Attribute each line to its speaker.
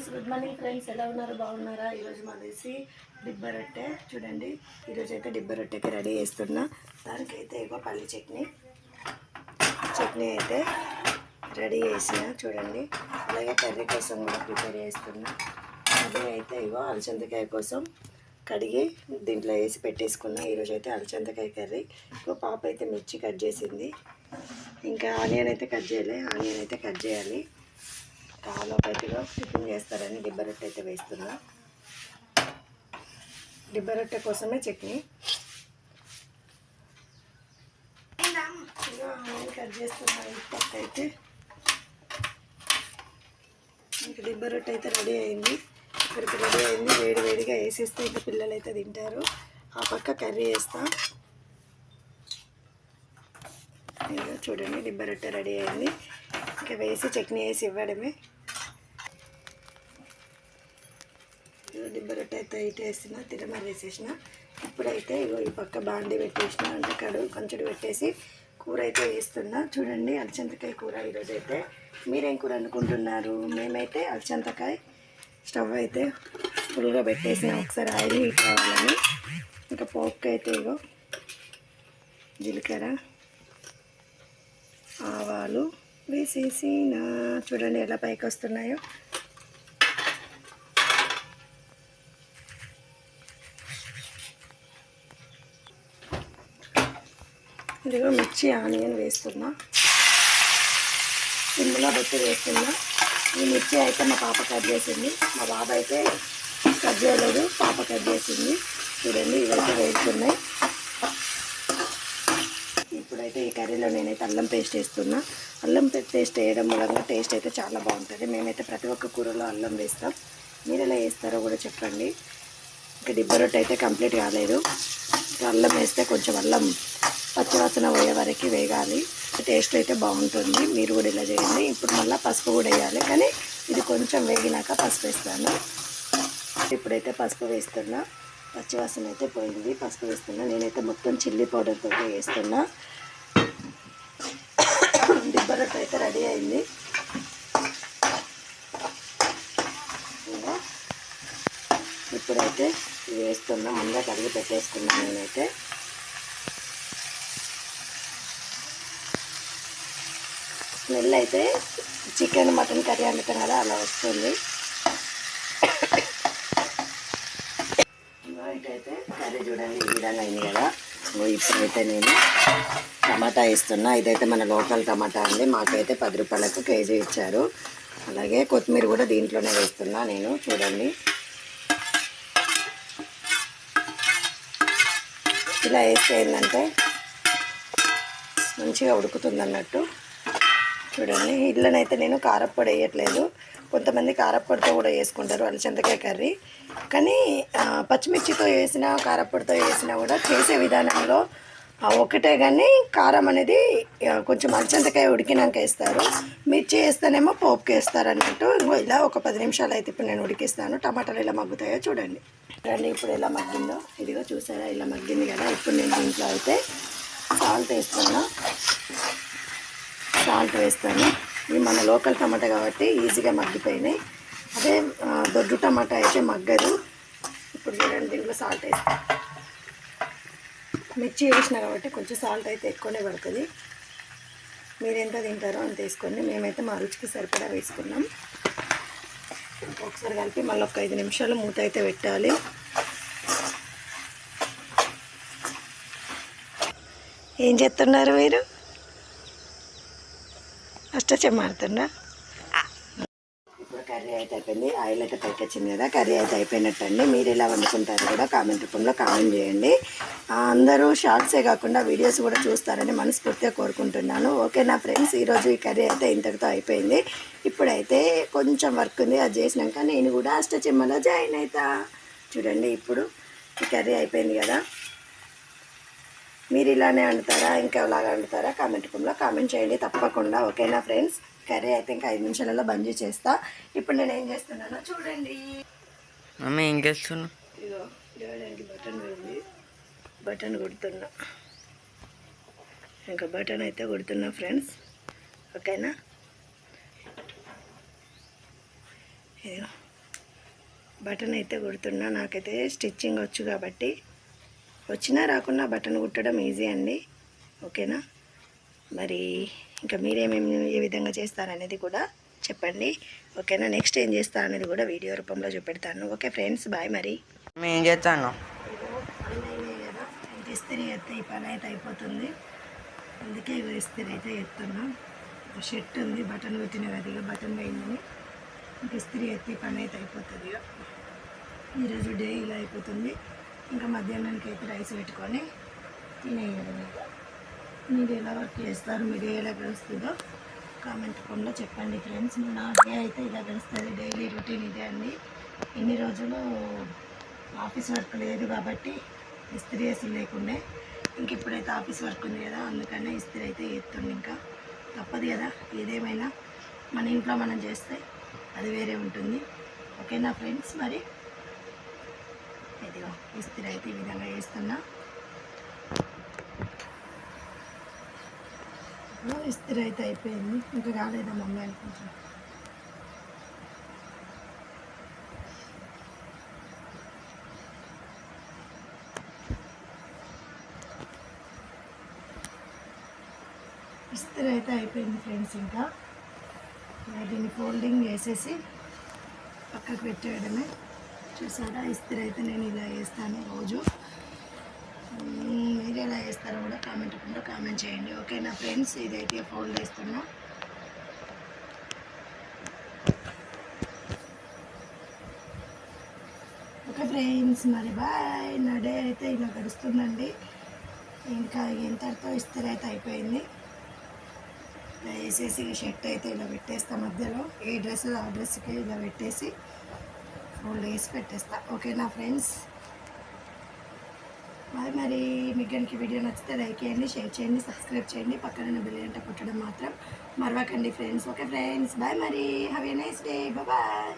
Speaker 1: Friends good morning friends ఎలా ఉన్నారు? బాగున్నారా? ఈరోజు మాదేసి డిబ్బ రొట్టె. చూడండి ఈరోజు అయితే డిబ్బ రొట్టెకి రెడీ చేస్తున్నా. దానికైతే ఇగో పల్లి చట్నీ. చట్నీ అయితే రెడీ చేసిన. చూడండి అలాగే కర్రీ కోసం కూడా ప్రిపేర్ చేస్తున్నా. అదే అయితే ఇగో అలచందకాయ కోసం కడిగి దీంట్లో వేసి పెట్టేసుకున్నా. ఈరోజు అయితే అలచందకాయ కర్రీ. ఇంకో పాప అయితే మిర్చి కట్ చేసింది. ఇంకా ఆనియన్ అయితే కట్ చేయలే. ఆనియన్ అయితే కట్ చేయాలి. కాలో బయటలో టిఫిన్ చేస్తారని డిబ్బ రొట్టె అయితే వేస్తున్నా. డిబ్బ రొట్టె కోసమే చట్నీ. కట్ చేస్తున్నా ఈ పక్క అయితే. ఇంకా డిబ్బ రొట్టె అయితే రెడీ అయింది. ఇక్కడికి రెడీ అయింది వేడి వేడిగా వేసేస్తే ఇంకా పిల్లలు అయితే తింటారు. ఆ పక్క కర్రీ వేస్తాను ఇదిగో చూడండి డిబ్బ రొట్టె రెడీ అయింది. ఇంకా వేసి చట్నీ వేసి ఇవ్వడమే. ఇదిగో డిబ్బ రొట్టె అయితే ఇటు వేసిన తిరమర వేసేసిన ఇప్పుడైతే ఇగో ఈ పక్క బాండి పెట్టేసిన అంటే కడుగు కొంచెం పెట్టేసి కూర అయితే వేస్తున్నా. చూడండి అలచంతకాయ కూర ఈరోజు అయితే మీరేం కూర అనుకుంటున్నారు మేమైతే అలచంతకాయ స్టవ్ అయితే ఫుల్గా పెట్టేసిన. ఒకసారి ఆయిల్ కావాలని. ఇంకా పోక్ అయితే ఇగో జీలకర్ర. ఆవాలు వేసేసిన చూడండి ఎలా పైకి వస్తున్నాయో ఇదిగో మిర్చి ఆనియన్ వేస్తున్నా. సిమ్లో పెట్టి వేస్తున్నా. ఈ మిర్చి అయితే మా పాప కట్ చేసింది. మా బాబు అయితే కట్ చేయలేదు పాప కట్ చేసింది. చూడండి ఇవైతే వేస్తున్నాయి. ఈ కర్రీలో నేనైతే అల్లం పేస్ట్ వేస్తున్నా. అల్లం పేస్ట్ వేయడం మూలంగా టేస్ట్ అయితే చాలా బాగుంటుంది. మేమైతే ప్రతి ఒక్క కూరలో అల్లం వేస్తాం. మీరు ఎలా వేస్తారో కూడా చెప్పండి. ఇంకా డిబ్బ రొట్టె అయితే కంప్లీట్ కాలేదు. అల్లం వేస్తే కొంచెం అల్లం పచ్చివాసన పోయే వరకు వేగాలి. టేస్ట్ అయితే బాగుంటుంది. మీరు కూడా ఇలా చేయండి. ఇప్పుడు మళ్ళీ పసుపు కూడా వేయాలి. కానీ ఇది కొంచెం వేగినాక పసుపు వేస్తాను. ఇప్పుడైతే పసుపు వేస్తున్నా. పచ్చివాసన అయితే పోయింది. పసుపు వేస్తున్నా. నేనైతే మొత్తం చిల్లీ పౌడర్తో వేస్తున్నా. అయితే రెడీ అయింది. ఇప్పుడైతే ఇది వేస్తున్నా ముందే కడిగి పెట్టేసుకున్నాను నేనైతే. స్మెల్ అయితే చికెన్ మటన్ కర్రీ వండుతాం కదా అలా వస్తుంది. ఇటైతే కర్రీ చూడండి ఈ విధంగా అయింది కదా. ఇప్పుడైతే నేను టమాటా వేస్తున్నా. ఇదైతే మన లోకల్ టమాటా అండి. మాకైతే పది రూపాయలకు కేజీ ఇచ్చారు. అలాగే కొత్తిమీర కూడా దీంట్లోనే వేస్తున్నా నేను. చూడండి. ఇలా వేస్తే ఏంటంటే మంచిగా ఉడుకుతుంది అన్నట్టు చూడండి. ఇళ్ళనైతే నేను కారప్పొడి వేయట్లేదు. కొంతమంది కారప్పొడితో కూడా వేసుకుంటారు. అలచందకాయ కర్రీ. కానీ పచ్చిమిర్చితో వేసిన కారప్పొడితో వేసినా కూడా చేసే విధానంలో ఒకటే కానీ కారం అనేది కొంచెం అలచందకాయ ఉడికినాక వేస్తారు. మిర్చి వేస్తేనేమో పోపుకి వేస్తారు అన్నట్టు ఇంకో ఇలా ఒక పది నిమిషాలు అయితే ఇప్పుడు నేను ఉడికిస్తాను. టమాటాలు ఎలా మగ్గుతాయో చూడండి. రండి ఇప్పుడు ఎలా మగ్గిందో. ఇదిగో చూసారా ఇలా మగ్గింది కదా. ఇప్పుడు నేను దీంట్లో అయితే సాల్ట్ వేస్తాను సాల్ట్ వేస్తాను. ఇది మన లోకల్ టమాటా కాబట్టి ఈజీగా మగ్గిపోయినాయి. అదే దొడ్డు టమాటా అయితే మగ్గదు. ఇప్పుడు చూడండి దీంట్లో సాల్ట్ వేస్తాను. మిర్చి వేసిన కాబట్టి కొంచెం సాల్ట్ అయితే ఎక్కువనే పడుతుంది. మీరు ఎంత తింటారో అంత వేసుకోండి. మేమైతే మా రుచికి సరిపడా వేసుకున్నాం. ఒకసారి కలిపి మళ్ళీ ఒక ఐదు నిమిషాలు మూత అయితే పెట్టాలి. ఏం చేస్తున్నారు మీరు? అష్టచమ్మ ఆడుతున్నా అయితే అయిపోయింది ఆయిల్ అయితే పైకి వచ్చింది కదా కర్రీ అయితే అయిపోయినట్టు అండి మీరు ఎలా వండుకుంటారు కూడా కామెంట్ రూపంలో కామెంట్ చేయండి. అందరూ షార్ట్సే కాకుండా వీడియోస్ కూడా చూస్తారని మనస్ఫూర్తిగా కోరుకుంటున్నాను. ఓకే నా ఫ్రెండ్స్? ఈరోజు ఈ కర్రీ అయితే ఇంతటితో అయిపోయింది. ఇప్పుడైతే కొంచెం వర్క్ ఉంది అది చేసినాక నేను కూడా అష్టచెమ్మలో జాయిన్ అవుతా చూడండి ఇప్పుడు ఈ కర్రీ అయిపోయింది కదా. మీరు ఇలానే వండుతారా ఇంకా ఇలాగ వండుతారా కామెంట్ రూపంలో కామెంట్ చేయండి తప్పకుండా. ఓకేనా ఫ్రెండ్స్? కర్రీ అయితే ఇంకా ఐదు నిమిషాలలో బంద్ చేస్తా ఇప్పుడు నేను ఏం చేస్తున్నానో చూడండి.
Speaker 2: మమ్మీ ఏం చేస్తున్నావు
Speaker 1: ఇదిగో చూడడానికి బటన్ ఉంది. బటన్ కొడుతున్నా. ఇంకా బటన్ అయితే కొడుతున్నా ఫ్రెండ్స్. ఓకేనా? ఇదిగో బటన్ అయితే కుడుతున్నా. నాకైతే స్టిచ్చింగ్ వచ్చు కాబట్టి. వచ్చినా రాకున్నా బటన్ కుట్టడం ఈజీ అండి. ఓకేనా? మరి ఇంకా మీరేమేమి ఏ విధంగా చేస్తారనేది కూడా చెప్పండి. ఓకేనా? నెక్స్ట్ ఏం చేస్తా అనేది కూడా వీడియో రూపంలో చూపెడతాను. ఓకే ఫ్రెండ్స్ బాయ్ మరి.
Speaker 2: ఏం చేస్తాను.
Speaker 1: కదా ఇస్త్రీ ఎత్తే ఈ పని అయితే అయిపోతుంది. అందుకే ఇవి ఇస్త్రీ అయితే ఎత్తున్నా షర్ట్ ఉంది బటన్ పెట్టిన కదా ఇక బటన్ పోయిందని. ఇంక ఇస్త్రీ ఎత్తి పని అయితే అయిపోతుంది ఈరోజు డే ఇలా అయిపోతుంది. ఇంకా మధ్యాహ్నానికి అయితే రైస్ పెట్టుకొని తినేయడం ఇక. మీరు ఎలా వర్క్ చేస్తారు? మీరు ఎలా గెలుస్తుందో కామెంట్ రూపంలో చెప్పండి ఫ్రెండ్స్. నా డే అయితే ఇలా గెలుస్తుంది డైలీ రొటీన్ ఇదే అండి. ఇన్ని రోజులు ఆఫీస్ వర్క్ లేదు కాబట్టి ఇస్త్రీ వేసి లేకుండే. ఇంక ఇప్పుడైతే ఆఫీస్ వర్క్ ఉంది కదా అందుకనే ఇస్త్రీ అయితే ఎత్తుండే ఇంకా. తప్పదు కదా ఏదేమైనా మన ఇంట్లో మనం చేస్తే అది వేరే ఉంటుంది. ఓకేనా ఫ్రెండ్స్? మరి ఇదిగో ఇస్త్రీ అయితే ఈ విధంగా వేస్తున్నా ఇస్త్రీ అయితే అయిపోయింది. ఇంకా కాలేదా మమ్మీ అనుకుంటున్నా ఇస్త్రీ అయితే అయిపోయింది ఫ్రెండ్స్ ఇంకా. దీన్ని ఫోల్డింగ్ వేసేసి పక్కకు పెట్టేయడమే. చూసారా? ఇస్త్రీ అయితే నేను ఇలా వేస్తాను రోజు. కూడా కామెంట్ కామెంట్ చేయండి. ఓకేనా ఫ్రెండ్స్ ఇదైతే ఫోల్డ్ చేస్తున్నా. ఓకే ఫ్రెండ్స్ మరి బాయ్. నా డే అయితే ఇలా గడుస్తుందండి. ఇంకా ఎంతటితో ఇస్త్రీ అయితే అయిపోయింది. ఇలా వేసేసి షర్ట్ అయితే ఇలా పెట్టేస్తా మధ్యలో. ఏ డ్రెస్ ఆ డ్రెస్కి ఇలా పెట్టేసి ఫోల్డ్ వేసి పెట్టేస్తా. ఓకేనా ఫ్రెండ్స్. బాయ్ మరి మీకు కనుక వీడియో నచ్చితే లైక్ చేయండి షేర్ చేయండి సబ్స్క్రైబ్ చేయండి. పక్కన బిల్ అంటే కొట్టడం మాత్రం మరవకండి ఫ్రెండ్స్. ఓకే ఫ్రెండ్స్ బాయ్ మరి. Have a nice day bye